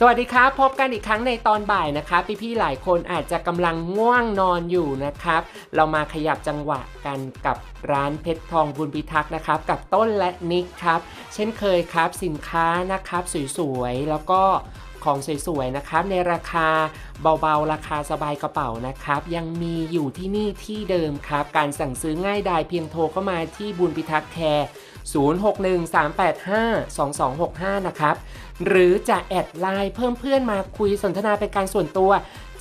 สวัสดีครับ พบกันอีกครั้งในตอนบ่ายนะครับพี่ๆหลายคนอาจจะกำลังง่วงนอนอยู่นะครับ เรามาขยับจังหวะกันกับร้านเพชรทองบุญพิทักษ์นะครับ กับต้นและนิกครับ เช่นเคยครับสินค้านะครับสวยๆ แล้วก็ของสวยๆนะครับ ในราคาเบาๆ ราคาสบายกระเป๋านะครับ ยังมีอยู่ที่นี่ที่เดิมครับ การสั่งซื้อง่ายดายเพียงโทรเข้ามาที่บุญพิทักษ์แคร์ 0613852265 นะครับ หรือจะแอดไลน์เพิ่มเพื่อนมาคุยสนทนาเป็นการส่วนตัว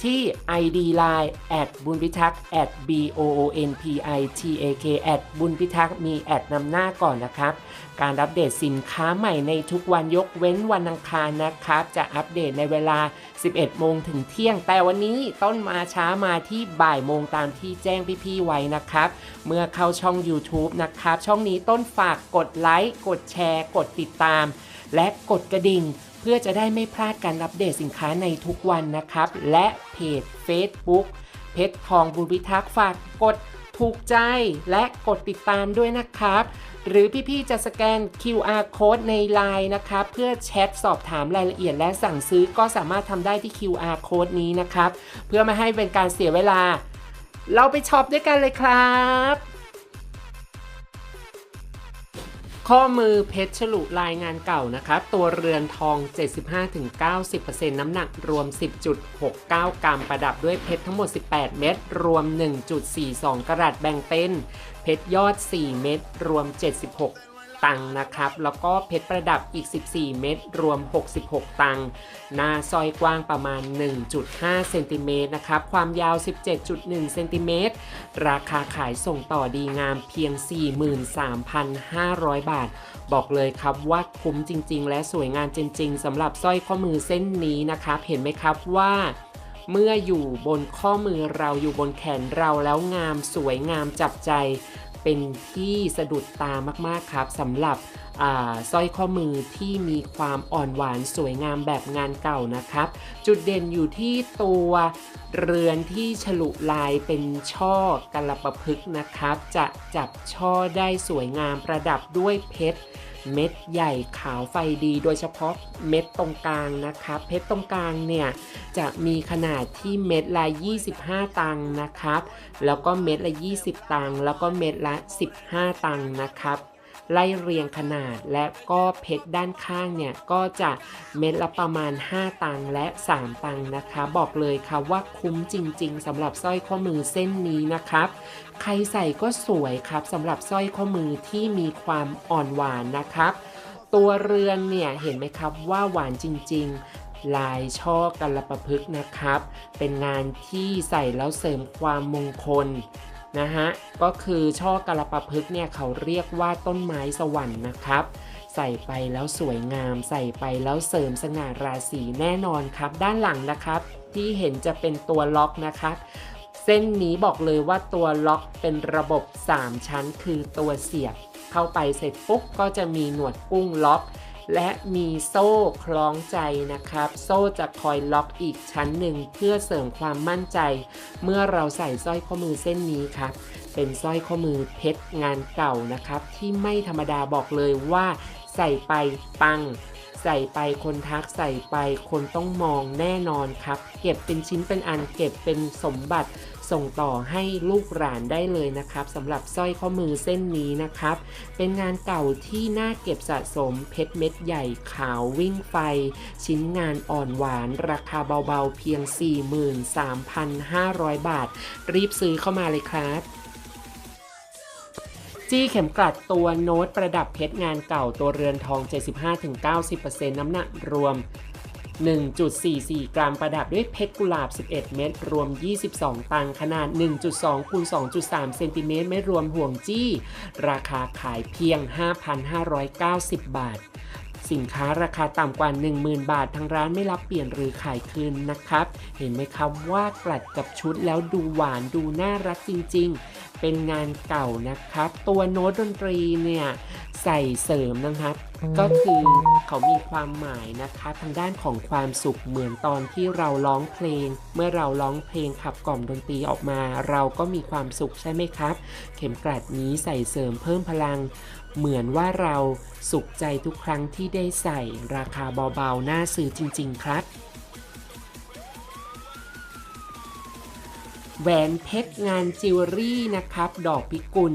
ที่ ID Line แอดบุญพิทักษ์ at b o o n p i t a k แอดบุญพิทักษ์มีแอดนำหน้าก่อนนะครับ การอัปเดตสินค้าใหม่ในทุกวันยกเว้นวันอังคารนะครับ จะอัปเดตในเวลา 11 โมงถึงเที่ยง แต่วันนี้ต้นมาช้ามาที่บ่ายโมงตามที่แจ้งพี่ๆไว้นะครับ เมื่อเข้าช่อง YouTube นะครับ ช่องนี้ต้นฝากกดไลค์กดแชร์ กดติดตาม และกดกระดิ่ง เพื่อจะได้ไม่พลาดการอัปเดตสินค้าในทุกวันนะครับ และเพจ Facebook เพชรทองบุญพิทักษ์ฝากกดถูกใจและกดติดตามด้วยนะครับ หรือพี่ๆจะสแกน QR code ใน Line นะครับ เพื่อแชทสอบถามรายละเอียดและสั่งซื้อก็สามารถทำได้ที่ QR code นี้นะครับ เพื่อไม่ให้เป็นการเสียเวลา เราไปช็อปด้วยกันเลยครับ ข้อมือเพชรฉลุลายงานเก่านะครับตัวเรือนทอง 75-90%น้ำหนักรวม 10.69 กรัมประดับด้วยเพชรทั้งหมด 18 เม็ดรวม 1.42 กรัตแบ่งเป็น เพชรยอด 4 เม็ดรวม 76 ตังค์นะครับ แล้วก็เพชรประดับอีก 14 เม็ดรวม 66 ตังค์หน้าซอยกว้างประมาณ 1.5 เซนติเมตรนะครับ ความยาว 17.1 เซนติเมตร ราคาขายส่งต่อดีงามเพียง 43,500 บาท บอกเลยครับว่าคุ้มจริง ๆ และสวยงามจริง ๆสำหรับสร้อยข้อมือเส้นนี้นะครับ เห็นไหมครับว่าเมื่ออยู่บนข้อมือเราอยู่บนแขนเราแล้วงามสวยงามจับใจ เป็นที่สะดุดตามากๆครับสำหรับสร้อยข้อมือที่มีความอ่อนหวานสวยงามแบบงานเก่านะครับ จุดเด่นอยู่ที่ตัวเรือนที่ฉลุลายเป็นช่อกระประพึกนะครับ จะจับช่อได้สวยงามประดับด้วยเพชร เม็ดใหญ่ขาวไฟดีโดยเฉพาะเม็ดตรงกลางนะครับเพชรตรงกลางเนี่ยจะมีขนาดที่เม็ดละ 25 ตังค์นะครับ แล้วก็เม็ดละ 20 ตังค์แล้วก็เม็ดละ 15 ตังค์นะครับไล่เรียงขนาดและก็เพชรด้านข้างเนี่ยก็จะเม็ดละประมาณ 5 ตังค์และ 3 ตังค์นะคะ บอกเลยค่ะว่าคุ้มจริง ๆสำหรับสร้อยข้อมือเส้นนี้นะครับ ใครใส่ก็สวยครับสำหรับสร้อยข้อมือที่มีความอ่อนหวานนะครับ ตัวเรือนเนี่ยเห็นไหมครับว่าหวานจริงๆ ลายช่อกัลปะพฤกนะครับ เป็นงานที่ใส่แล้วเสริมความมงคลนะฮะก็คือช่อกะลปะพฤกเนี่ยเขาเรียกว่าต้นไม้สวรรค์นะครับ ใส่ไปแล้วสวยงาม ใส่ไปแล้วเสริมสง่าราศีแน่นอนครับ ด้านหลังนะครับ ที่เห็นจะเป็นตัวล็อกนะครับ เส้นนี้บอกเลยว่าตัวล็อกเป็นระบบ 3 ชั้นคือตัวเสียบ เข้าไปเสร็จปุ๊บก็จะมีหนวดกุ้งล็อก และมีโซ่คล้องใจนะครับ โซ่จะคอยล็อกอีกชั้นหนึ่งเพื่อเสริมความมั่นใจ เมื่อเราใส่สร้อยข้อมือเส้นนี้ครับเป็นสร้อยข้อมือเพชรงานเก่านะครับ ที่ไม่ธรรมดาบอกเลยว่า ใส่ไปปัง ใส่ไปคนทักใส่ไปคนต้องมองแน่นอนครับ เก็บเป็นชิ้นเป็นอันเก็บเป็นสมบัติ ส่งต่อให้ลูกหลานได้เลยนะครับสำหรับสร้อยข้อมือเส้นนี้นะครับ เป็นงานเก่าที่น่าเก็บสะสมเพชรเม็ดใหญ่ขาววิ่งไฟ ชิ้นงานอ่อนหวานราคาเบาๆเพียง 43,500 บาท รีบซื้อเข้ามาเลยครับจี้เข็มกลัดตัวโน้ตประดับเพชรงานเก่าตัวเรือนทอง 75-90%น้ำหนักรวม 1.44 กรัมประดับด้วยเพชรกุหลาบ 11 เม็ดรวม 22 ตังขนาด 1.2คูณ2.3 เซนติเมตรไม่รวมห่วงจี้ ราคาขายเพียง 5,590 บาท สินค้าราคาต่ำกว่า 10,000 บาท ทางร้านไม่รับเปลี่ยนหรือขายคืนนะครับ เห็นไหมครับว่ากลัดกับชุดแล้วดูหวานดูน่ารักจริง ๆ เป็นงานเก่านะครับ ตัวโน้ตดนตรีเนี่ยใส่เสริมนะครับ ก็คือเขามีความหมายนะคะทางด้านของความสุขเหมือนตอนที่เราร้องเพลง เมื่อเราร้องเพลงขับกล่อมดนตรีออกมา เราก็มีความสุขใช่ไหมครับ เข็มกลัดนี้ใส่เสริมเพิ่มพลัง เหมือนว่าเราสุขใจทุกครั้งที่ได้ใส่ราคาเบาๆน่าซื้อจริง ๆ ครับ แหวนเพชรงานจิวเวลรี่นะครับ ดอกพิกุล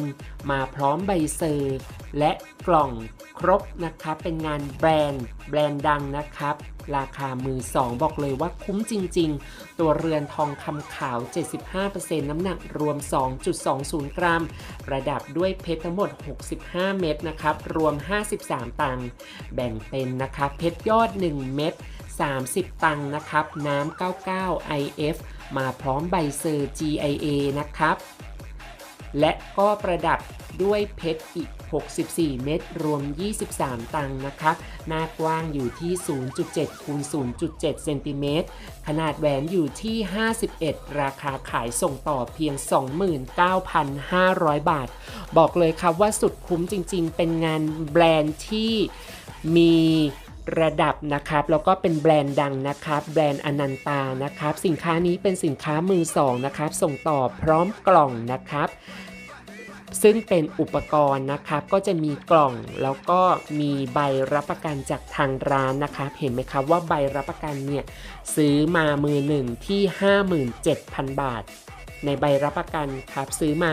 มาพร้อมใบเซอร์และกล่องครบนะครับ เป็นงานแบรนด์ แบรนด์ดังนะครับ ราคามือสองบอกเลยว่าคุ้มจริง ๆ ตัวเรือนทองคำขาว 75%น้ำหนักรวม 2.20 กรัม ประดับด้วยเพชรทั้งหมด 65 เม็ดนะครับ รวม 53 ตังค์แบ่งเป็นนะครับเพชรยอด 1 เม็ด 30 ตังค์นะครับ น้ำ 99 IF มาพร้อมใบเซอร์ GIA นะครับ และก็ประดับด้วยเพชรอีก 64 เม็ดรวม 23 ตังค์นะคะหน้ากว้างอยู่ที่ 0.7คูณ0.7 เซนติเมตร ขนาดแหวนอยู่ที่ 51 ราคาขายส่งต่อเพียง 29,500 บาท บอกเลยครับว่าสุดคุ้มจริงๆ เป็นงานแบรนด์ที่มี ระดับนะครับ แล้วก็เป็นแบรนด์ดังนะครับ แบรนด์อนันตานะครับ สินค้านี้เป็นสินค้ามือสองนะครับ ส่งต่อพร้อมกล่องนะครับ ซึ่งเป็นอุปกรณ์นะครับ ก็จะมีกล่องแล้วก็มีใบรับประกันจากทางร้านนะครับ เห็นไหมครับว่าใบรับประกันเนี่ยซื้อมามือหนึ่งที่ 57,000 บาท ในใบรับประกันครับซื้อมา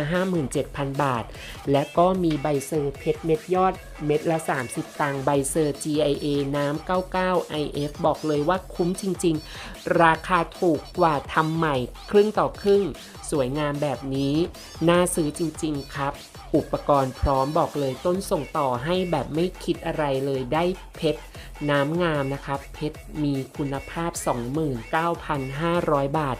57,000 บาท และก็มีใบเซอร์เพชรเม็ดยอดเม็ดละ 30 ตังค์ใบเซอร์ GIA น้ำ99 IF บอกเลยว่าคุ้มจริง ๆ ราคาถูกกว่าทำใหม่ ครึ่งต่อครึ่ง สวยงามแบบนี้ น่าซื้อจริง ๆ ครับ อุปกรณ์พร้อมบอกเลยต้นส่งต่อให้แบบไม่คิดอะไรเลยได้เพชรน้ำงามนะครับ เพชรมีคุณภาพ 29,500 บาท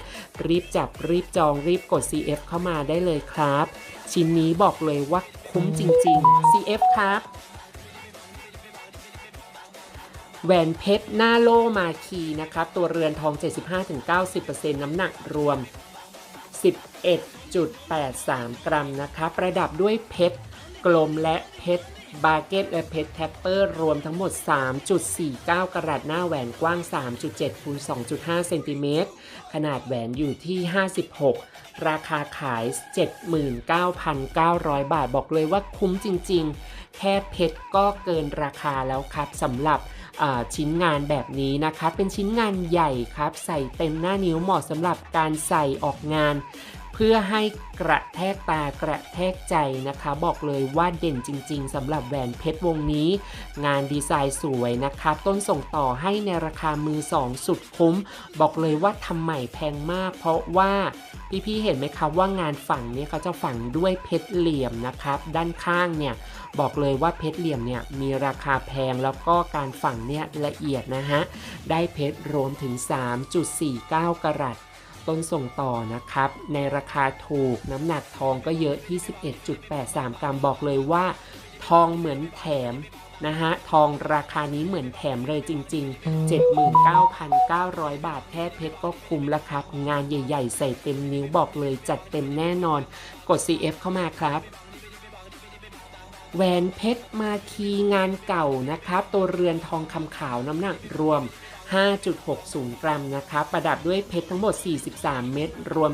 รีบจับรีบจองรีบกด CF เข้ามาได้เลยครับ ชิ้นนี้บอกเลยว่าคุ้มจริง ๆ CF ครับแหวนเพชรหน้าโลมาคีนะครับ ตัวเรือนทอง 75-90%น้ำหนักรวม 11 1.83 กรัมนะคะ ประดับด้วยเพชรกลมและเพชรบาเก็ตและเพชรแท็ปเปอร์รวมทั้งหมด 3.49 กรัตหน้าแหวนกว้าง 3.7คูณ2.5 เซนติเมตร ขนาดแหวนอยู่ที่ 56 ราคาขาย 79,900 บาทบอกเลยว่าคุ้มจริงๆ แค่เพชรก็เกินราคาแล้วครับสำหรับชิ้นงานแบบนี้นะคะ เป็นชิ้นงานใหญ่ครับ ใส่เต็มหน้านิ้วเหมาะสำหรับการใส่ออกงาน เพื่อให้กระแทกตากระแทกใจนะคะ บอกเลยว่าเด่นจริง ๆสำหรับแหวนเพชรวงนี้ งานดีไซน์สวยนะคะ ต้นส่งต่อให้ในราคามือสองสุดคุ้ม บอกเลยว่าทำใหม่แพงมาก เพราะว่าพี่ๆเห็นไหมครับว่างานฝังนี่เขาจะฝังด้วยเพชรเหลี่ยมนะครับ ด้านข้างเนี่ยบอกเลยว่าเพชรเหลี่ยมเนี่ยมีราคาแพงแล้วก็การฝังเนี่ยละเอียดนะฮะได้เพชรรวมถึง 3.49กรัต ต้นส่งต่อนะครับ ในราคาถูกน้ำหนักทองก็เยอะที่ 11.83 กรัมบอกเลยว่า ทองเหมือนแถมนะฮะ ทองราคานี้เหมือนแถมเลยจริง ๆ 79,900 บาทแค่เพชรก็คุ้มแล้วครับ งานใหญ่ ๆ ใส่เต็มนิ้วบอกเลยจัดเต็มแน่นอน กด CF เข้ามาครับแหวนเพชรมาคีงานเก่านะครับ ตัวเรือนทองคำขาวน้ำหนักรวม 5.60 กรัมนะครับประดับด้วยเพชรทั้งหมด 43 เม็ดรวม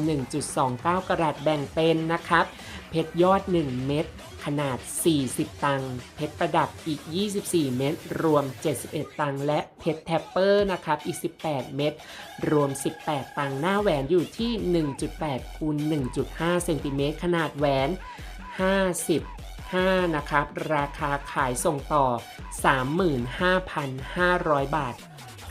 1.29 กรัตแบ่งเป็นนะครับ เพชรยอด 1 เม็ดขนาด 40 ตังค์เพชรประดับอีก 24 เม็ดรวม 71 ตังค์และเพชรแทปเปอร์นะครับอีก 18 เม็ดรวม 18 ตังค์หน้าแหวนอยู่ที่ 1.8คูณ1.5 เซนติเมตรขนาดแหวน 50 5นะครับ ราคาขายส่งต่อ 35,500 บาท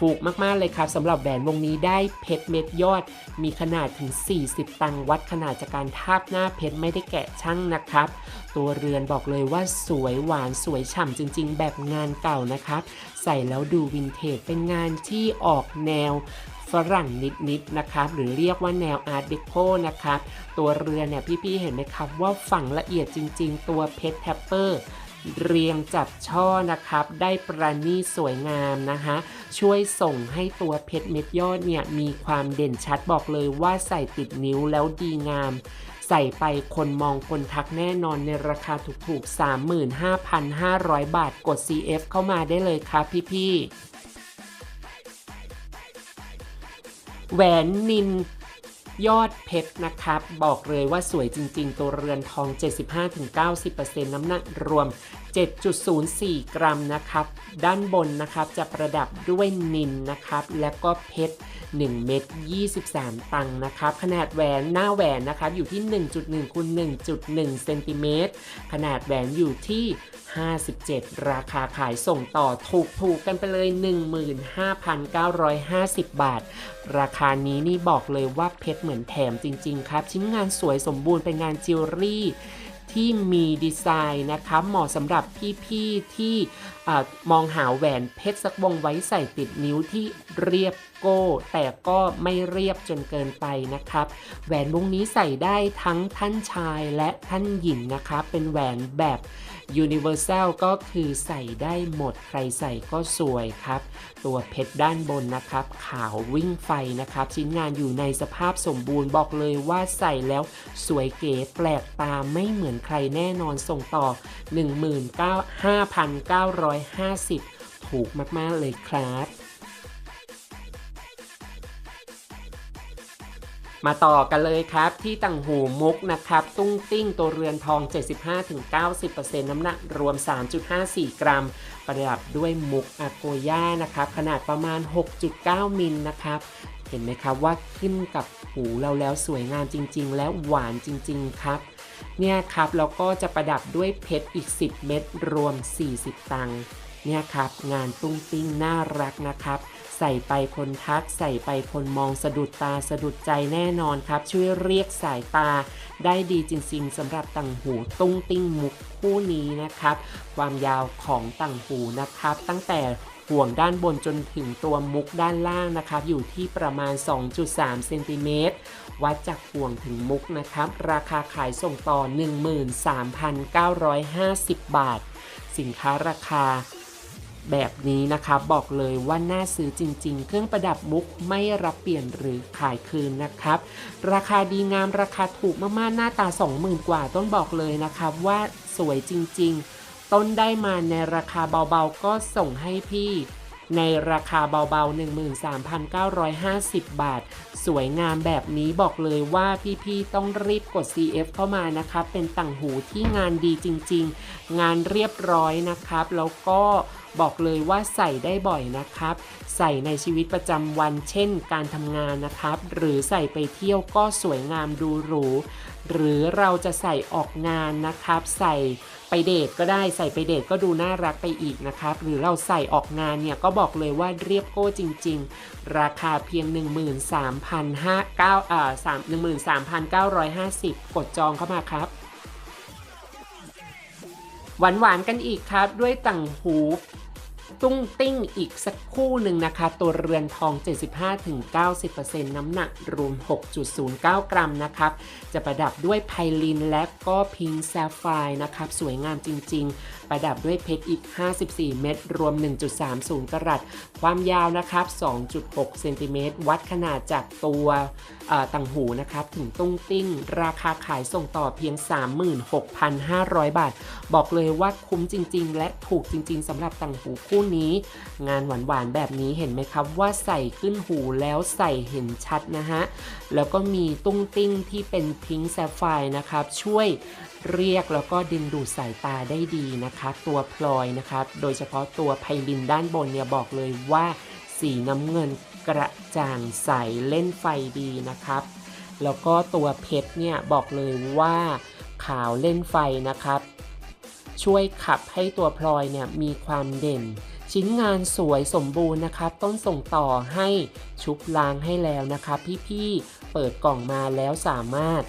ถูกมาก ๆ เลยครับสำหรับแหวนวงนี้ได้เพชรเม็ดยอด มีขนาดถึง 40 ตังวัดขนาดจากการทาบหน้าเพชรไม่ได้แกะช่างนะครับ ตัวเรือนบอกเลยว่าสวยหวานสวยฉ่ำจริง ๆ แบบงานเก่านะครับ ใส่แล้วดูวินเทจเป็นงานที่ออกแนวฝรั่งนิดๆนะครับ หรือเรียกว่าแนวอาร์ตเดโคนะครับ ตัวเรือเนี่ยพี่ๆเห็นไหมครับว่าฝั่งละเอียดจริง ๆ ตัวเพชรแทปเปอร์ เรียงจับช่อนะครับ ได้ประณีสวยงามนะคะ ช่วยส่งให้ตัวเพชรเม็ดยอดเนี่ยมีความเด่นชัดบอกเลยว่าใส่ติดนิ้วแล้วดีงาม ใส่ไปคนมองคนทักแน่นอนในราคาถูกๆ 35,500 บาทกด CF เข้ามาได้เลยครับพี่ๆแหวนนิน ยอดเพชรนะครับ บอกเลยว่าสวยจริง ๆ ตัวเรือนทอง 75-90%น้ำหนักรวม 7.04 กรัมนะครับ ด้านบนนะครับจะประดับด้วยนินนะครับ และก็เพชร1เม็ด23 ตังค์นะครับ ขนาดแหวนหน้าแหวนนะครับอยู่ที่ 1.1คูณ1.1เซนติเมตรขนาดแหวนอยู่ที่ 57 ราคาขายส่งต่อถูกถูกกันไปเลย 15,950 บาท ราคานี้นี่บอกเลยว่าเพชรเหมือนแถมจริง ๆ ครับ ชิ้นงานสวยสมบูรณ์เป็นงานจิวเวลรี่ที่มีดีไซน์นะครับเหมาะสำหรับพี่ๆที่มองหาแหวนเพชรสักวงไว้ใส่ติดนิ้วที่เรียบโก้ แต่ก็ไม่เรียบจนเกินไปนะครับ แหวนวงนี้ใส่ได้ทั้งท่านชายและท่านหญิงนะครับเป็นแหวนแบบ Universal ก็คือใส่ได้หมดใครใส่ก็สวยครับ ตัวเพชรด้านบนนะครับ ขาววิ่งไฟนะครับ ชิ้นงานอยู่ในสภาพสมบูรณ์บอกเลยว่าใส่แล้วสวยเก๋แปลกตาไม่เหมือนใครแน่นอนส่งต่อ15,950 ถูกมาก ๆ เลยครับ มาต่อกันเลยครับที่ต่างหูมุกนะครับตุ้งติ้งตัวเรือนทอง 75-90%น้ำหนักรวม 3.54 กรัม ประดับด้วยมุกอาโกย่านะครับขนาดประมาณ 6.9 มิลนะครับเห็นไหมครับว่าขึ้นกับหูเราแล้วสวยงามจริง ๆ และหวานจริง ๆ ครับเนี่ยครับแล้วก็จะประดับด้วยเพชรอีก 10 เม็ดรวม 40 ตังค์เนี่ยครับงานตุ้งติ้งน่ารักนะครับ ใส่ไปคนทัก ใส่ไปคนมองสะดุดตาสะดุดใจแน่นอนครับ ช่วยเรียกสายตา ได้ดีจริง ๆสำหรับต่างหูตุ้งติ้งมุกคู่นี้นะครับ ความยาวของต่างหูนะครับ ตั้งแต่ห่วงด้านบนจนถึงตัวมุกด้านล่างนะครับ อยู่ที่ประมาณ 2.3เซนติเมตรวัดจากห่วงถึงมุกนะครับ ราคาขายส่งต่อ 13,950 บาท สินค้าราคา แบบนี้นะครับอกเลยว่าน่าซื้อจริง ๆ เครื่องประดับมุกไม่รับเปลี่ยนหรือขายคืนนะครับ ราคาดีงามราคาถูกมากๆหน้าตา 20,000 กว่าต้นบอกเลยนะครับว่าสวยจริง ๆ ต้นได้มาในราคาเบาๆ ก็ส่งให้พี่ในราคาเบาๆ 13,950 บาท สวยงามแบบนี้บอกเลยว่าพี่ๆ ต้องรีบกด CF เข้ามานะครับ เป็นต่างหูที่งานดีจริงๆ งานเรียบร้อยนะครับ แล้วก็ บอกเลยว่าใส่ได้บ่อยนะครับ ใส่ในชีวิตประจำวันเช่น การทำงานนะครับ หรือใส่ไปเที่ยวก็สวยงามดูหรู หรือเราจะใส่ออกงานนะครับ ใส่ไปเดทก็ได้ใส่ไปเดทก็ดูน่ารักไปอีกนะครับ หรือเราใส่ออกงานเนี่ยก็บอกเลยว่าเรียบโก้จริง ๆ ราคาเพียง 13,509อ่า3 13,950 กดจองเข้ามาครับหวานๆกันอีกครับ ด้วยต่างหู ตุ้งติ้งอีกสักคู่หนึ่งนะคะ ตัวเรือนทอง 75-90%น้ำหนักรวม 6.09 กรัมนะครับ จะประดับด้วยไพลินและก็พิงค์แซฟไฟร์นะครับ สวยงามจริง ๆ ประดับด้วยเพชรอีก 54 เม็ดรวม 1.30 กรัต ความยาวนะครับ 2.6 เซนติเมตร วัดขนาดจากตัวต่างหูนะครับ ถึงตุ้งติ้ง ราคาขายส่งต่อเพียง 36,500 บาท บอกเลยว่าคุ้มจริง ๆ และถูกจริง ๆสำหรับต่างหูคู่นี้ งานหวาน ๆ แบบนี้เห็นไหมครับว่าใส่ขึ้นหูแล้วใส่เห็นชัดนะฮะ แล้วก็มีตุ้งติ้งที่เป็นพิงค์แซฟไฟร์นะครับ ช่วย เรียกแล้วก็ดึงดูดสายตาได้ดีนะครับตัวพลอยนะครับ โดยเฉพาะตัวไพลินด้านบนเนี่ยบอกเลยว่า สีน้ำเงินกระจ่างใสเล่นไฟดีนะครับ แล้วก็ตัวเพชรเนี่ยบอกเลยว่าขาวเล่นไฟนะครับ ช่วยขับให้ตัวพลอยเนี่ยมีความเด่น ชิ้นงานสวยสมบูรณ์นะครับ ต้นส่งต่อให้ชุบล้างให้แล้วนะครับ พี่ๆเปิดกล่องมาแล้วสามารถ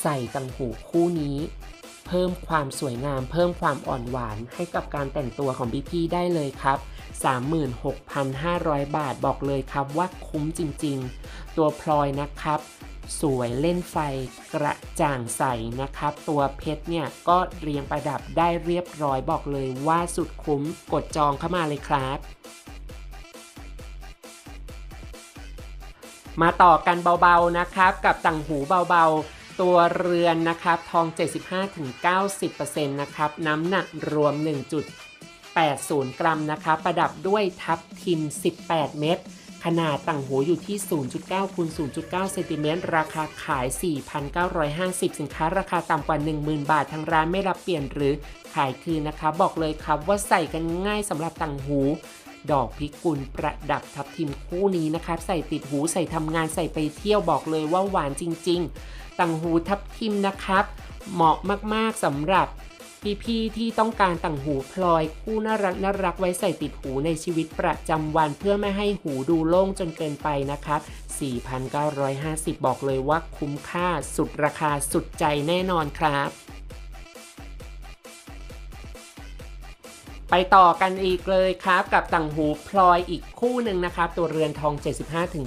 ใส่ตังหูคู่นี้ เพิ่มความสวยงาม เพิ่มความอ่อนหวานให้กับการแต่งตัวของพี่ๆได้เลยครับ 36,500 บาทบอกเลยครับว่าคุ้มจริงๆ ตัวพลอยนะครับ สวยเล่นไฟกระจ่างใสนะครับ ตัวเพชรเนี่ยก็เรียงประดับได้เรียบร้อยบอกเลยว่าสุดคุ้มกดจองเข้ามาเลยครับมาต่อกันเบาๆนะครับ กับต่างหูเบาๆ ตัวเรือนนะครับทอง 75-90%นะครับน้ำหนักรวม 1.80 กรัมนะครับประดับด้วยทับทิม 18 เม็ดขนาดต่างหูอยู่ที่ 0.9คูณ0.9เซนติเมตรราคาขาย 4,950 สินค้าราคาต่ำกว่า 10,000 บาท ทางร้านไม่รับเปลี่ยนหรือขายคืนนะคะ บอกเลยครับว่าใส่กันง่ายสำหรับต่างหู ดอกพิกุลประดับทับทิมคู่นี้นะครับใส่ติดหูใส่ทำงานใส่ไปเที่ยวบอกเลยว่าหวานจริง ๆ ต่างหูทับทิมนะครับ เหมาะมากๆสำหรับพี่ๆที่ต้องการต่างหูพลอยคู่น่ารักน่ารักไว้ใส่ติดหูในชีวิตประจำวันเพื่อไม่ให้หูดูโล่งจนเกินไปนะครับ 4,950 บอกเลยว่าคุ้มค่าสุดราคาสุดใจแน่นอนครับ ไปต่อกันอีกเลยครับ กับต่างหูพลอยอีกคู่หนึ่งนะครับ ตัวเรือนทอง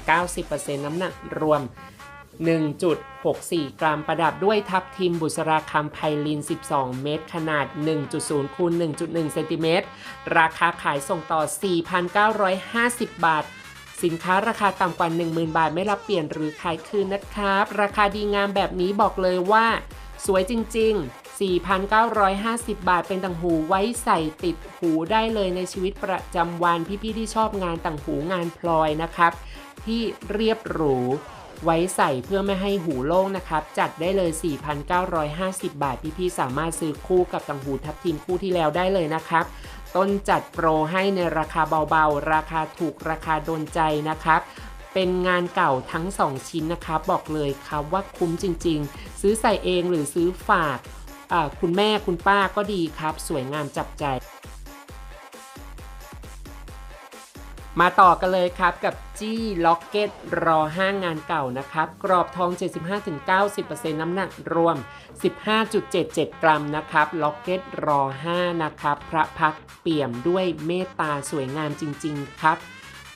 75-90%น้ำหนักรวม 1.64 กรัมประดับด้วยทับทิมบุษราคำไพลิน 12 เม็ดขนาด 1.0คูณ1.1 เซนติเมตร ราคาขายส่งต่อ 4,950 บาท สินค้าราคาต่ำกว่า 10,000 บาทไม่รับเปลี่ยนหรือขายคืนนะครับ ราคาดีงามแบบนี้บอกเลยว่า สวยจริง ๆ4,950 บาทเป็นต่างหูไว้ใส่ติดหูได้เลยในชีวิตประจำวันพี่ๆที่ชอบงานต่างหูงานพลอยนะครับ ที่เรียบหรู ไว้ใส่เพื่อไม่ให้หูโล่งนะครับ จัดได้เลย 4,950 บาท พี่ๆสามารถซื้อคู่กับต่างหูทับทิมคู่ที่แล้วได้เลยนะครับ ต้นจัดโปรให้ในราคาเบาๆ ราคาถูกราคาโดนใจนะครับเป็นงานเก่าทั้ง 2 ชิ้นนะครับบอกเลยครับว่าคุ้มจริงๆ ซื้อใส่เองหรือซื้อฝากคุณแม่คุณป้าก็ดีครับ สวยงามจับใจ มาต่อกันเลยครับกับจี้ล็อกเก็ตรอ5งานเก่านะครับ กรอบทอง 75-90%น้ำหนักรวม 15.77 กรัมนะครับ ล็อกเก็ตรอ5นะครับ พระพักเปี่ยมด้วยเมตตาสวยงามจริง ๆ ครับ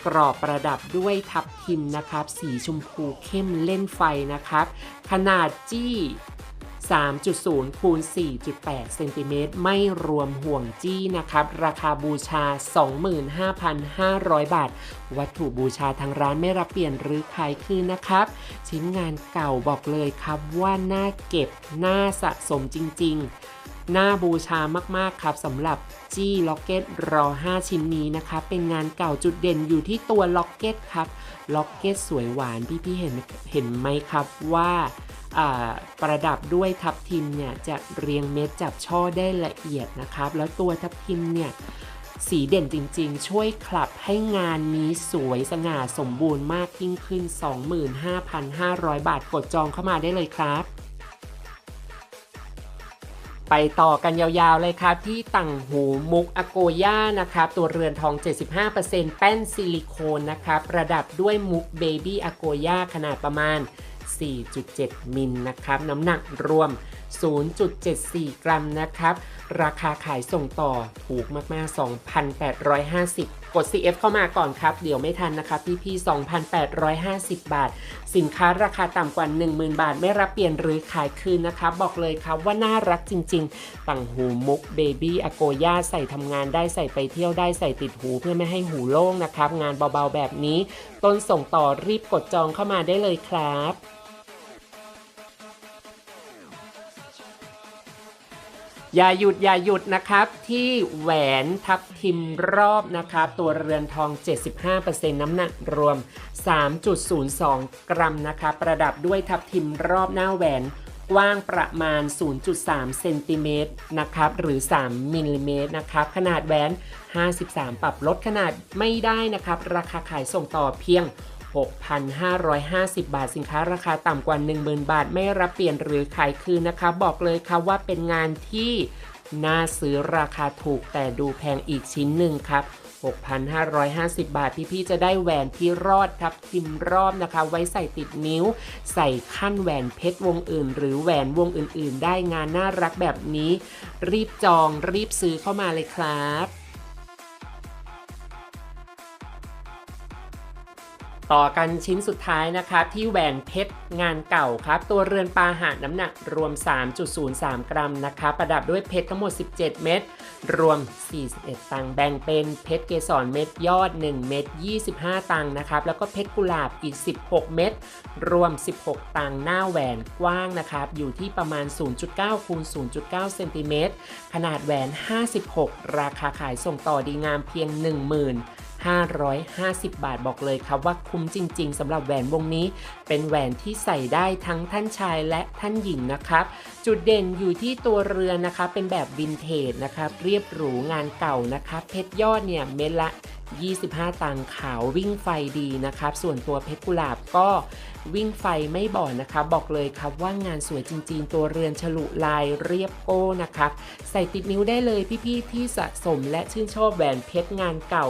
กรอบประดับด้วยทับทิมนะครับ สีชมพูเข้มเล่นไฟนะครับ ขนาดจี้ 3.0คูณ4.8เซนติเมตรไม่รวมห่วงจี้นะครับ ราคาบูชา 25,500 บาท วัตถุบูชาทางร้านไม่รับเปลี่ยนหรือขายคืนนะครับ ชิ้นงานเก่าบอกเลยครับว่าน่าเก็บน่าสะสมจริง ๆ น่าบูชามาก ๆ ครับสำหรับจี้ล็อกเก็ตรอ 5 ชิ้นนี้นะครับเป็นงานเก่าจุดเด่นอยู่ที่ตัวล็อกเก็ตครับ ล็อกเก็ตสวยหวานพี่ๆเห็นเห็นไหมครับว่า ประดับด้วยทับทิมเนี่ยจะเรียงเม็ดจับช่อได้ละเอียดนะครับ แล้วตัวทับทิมเนี่ยสีเด่นจริงๆ ช่วยคลับให้งานนี้สวยสง่าสมบูรณ์มากยิ่งขึ้น 25,500 บาทกดจองเข้ามาได้เลยครับ ไปต่อกันยาวๆเลยครับ ที่ต่างหูมุกอโกย่านะครับ ตัวเรือนทอง 75%แป้นซิลิโคนนะครับ ประดับด้วยมุกเบบี้อโกย่าขนาดประมาณ 4.7 มิลนะครับ น้ำหนักรวม 0.74 กรัมนะครับ ราคาขายส่งต่อถูกมากๆ 2,850กด CF เข้ามาก่อนครับ เดี๋ยวไม่ทันนะครับพี่ๆ 2,850 บาท สินค้าราคาต่ำกว่า 10,000 บาท ไม่รับเปลี่ยนหรือขายคืนนะครับ บอกเลยครับว่าน่ารักจริงๆ ต่างหูมุกเบบี้อโกย่าใส่ทำงานได้ใส่ไปเที่ยวได้ใส่ติดหูเพื่อไม่ให้หูโล่งนะครับ งานเบาๆแบบนี้ ต้นส่งต่อรีบกดจองเข้ามาได้เลยครับ อย่าหยุดอย่าหยุดนะครับที่แหวนทับทิมรอบนะครับตัวเรือนทอง 75%น้ำหนักรวม 3.02 กรัมนะครับประดับด้วยทับทิมรอบหน้าแหวนกว้างประมาณ 0.3 เซนติเมตรนะครับหรือ 3มิลลิเมตรนะครับขนาดแหวน 53 ปรับลดขนาดไม่ได้นะครับ ราคาขายส่งต่อเพียง 6,550 บาทสินค้าราคาต่ำกว่า 10,000 บาท ไม่รับเปลี่ยนหรือขายคืนนะคะ บอกเลยค่ะว่าเป็นงานที่น่าซื้อราคาถูกแต่ดูแพงอีกชิ้นหนึ่งครับ 6,550 บาทพี่ๆจะได้แหวนที่รอดทับทิมรอบนะคะ ไว้ใส่ติดนิ้ว ใส่ขั้นแหวนเพชรวงอื่น หรือแหวนวงอื่น ๆ ได้งานน่ารักแบบนี้ รีบจองรีบซื้อเข้ามาเลยครับ ต่อกันชิ้นสุดท้ายนะครับที่แหวนเพชรงานเก่าครับ ตัวเรือนปาหาน้ำหนักรวม 3.03 กรัมนะคะประดับด้วยเพชรทั้งหมด 17 เม็ดรวม 41 ตังค์แบ่งเป็นเพชรเกสรเม็ดยอด 1 เม็ด25 ตังค์นะครับแล้วก็เพชรกุหลาบอีก 16 เม็ดรวม 16 ตังค์หน้าแหวนกว้างนะครับอยู่ที่ประมาณ 0.9คูณ0.9เซนติเมตรขนาดแหวน 56 ราคาขายส่งต่อดีงามเพียง 10,000 550 บาทบอกเลยครับว่าคุ้มจริง ๆสำหรับแหวนวงนี้ เป็นแหวนที่ใส่ได้ทั้งท่านชายและท่านหญิงนะครับจุดเด่นอยู่ที่ตัวเรือนนะครับเป็นแบบวินเทจนะครับเรียบหรูงานเก่านะครับเพชรยอดเนี่ยเม็ดละ 25 ตังขาววิ่งไฟดีนะครับส่วนตัวเพชรกุหลาบก็วิ่งไฟไม่บ่อนนะครับบอกเลยครับว่างานสวยจริง ๆ ตัวเรือนฉลุลายเรียบโก้นะครับใส่ติดนิ้วได้เลยพี่ๆที่สะสมและชื่นชอบแหวนเพชรงานเก่า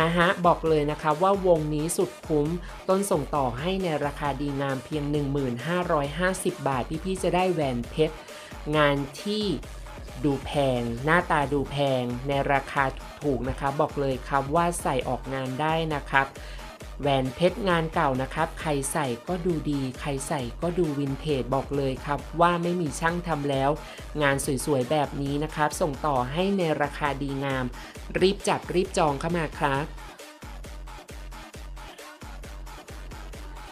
นะฮะ บอกเลยนะคะว่าวงนี้สุดคุ้ม ต้นส่งต่อให้ในราคาดีงามเพียง 1550 บาท พี่ๆจะได้แหวนเพชร งานที่ดูแพง หน้าตาดูแพงในราคาถูกนะคะ บอกเลยครับว่าใส่ออกงานได้นะครับ แหวนเพชรงานเก่านะครับ ใครใส่ก็ดูดี ใครใส่ก็ดูวินเทจบอกเลยครับ ว่าไม่มีช่างทำแล้ว งานสวยๆแบบนี้นะครับ ส่งต่อให้ในราคาดีงาม รีบจับรีบจองเข้ามาครับ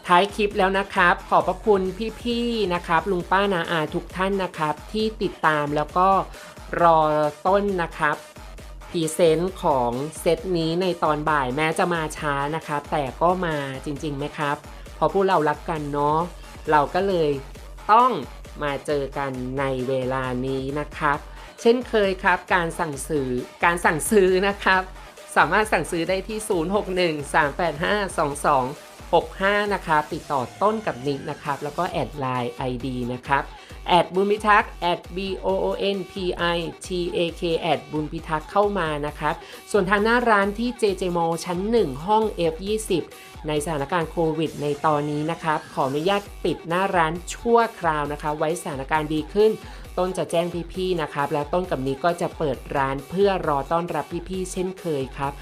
ท้ายคลิปแล้วนะครับ ขอบพระคุณพี่ๆนะครับ ลุงป้านาอาทุกท่านนะครับ ที่ติดตามแล้วก็รอต้นนะครับ พรีเซนต์ของเซตนี้ในตอนบ่ายแม้จะมาช้านะครับ แต่ก็มาจริงๆไหมครับเพราะพวกเรารักกันเนาะเราก็เลยต้องมาเจอกันในเวลานี้นะครับ เช่นเคยครับการสั่งซื้อการสั่งซื้อนะครับ สามารถสั่งซื้อได้ที่ 0613852265 นะครับ ติดต่อต้นกับนิกนะครับ แล้วก็แอดไลน์ ID นะครับ แอดบุญพิทักษ์แอด b o o n p i t a k แอดบุญพิทักษ์เข้ามานะครับ ส่วนทางหน้าร้านที่ JJ Mall ชั้น 1 ห้อง F20 ในสถานการณ์โควิดในตอนนี้นะครับ ขออนุญาตปิดหน้าร้านชั่วคราวนะคะ ไว้สถานการณ์ดีขึ้น ต้นจะแจ้งพี่ๆนะครับ แล้วต้นกับนี้ก็จะเปิดร้านเพื่อรอต้อนรับพี่ๆเช่นเคยครับ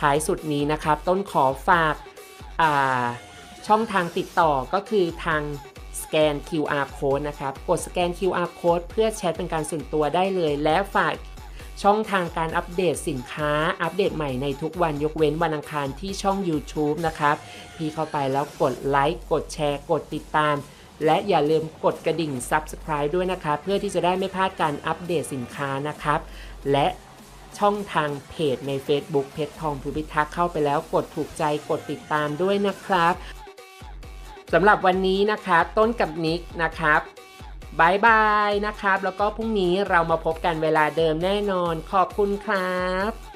ท้ายสุดนี้นะครับ ต้นขอฝากช่องทางติดต่อก็คือทาง แกน QR code นะครับ กดสแกน QR code เพื่อแชทเป็นการส่วนตัวได้เลย และฝากช่องทางการอัปเดตสินค้า อัปเดตใหม่ในทุกวันยกเว้นวันอังคารที่ช่อง YouTube นะครับ พี่เข้าไปแล้วกดไลค์ กดแชร์ กดติดตาม และอย่าลืมกดกระดิ่ง Subscribe ด้วยนะครับ เพื่อที่จะได้ไม่พลาดการอัปเดตสินค้านะครับ และช่องทางเพจใน Facebook เพชรทองภูพิทักษ์เข้าไปแล้วกดถูกใจกดติดตามด้วยนะครับ สำหรับวันนี้นะครับต้นกับนิกนะครับบายบายนะครับ แล้วก็พรุ่งนี้เรามาพบกันเวลาเดิมแน่นอนขอบคุณครับ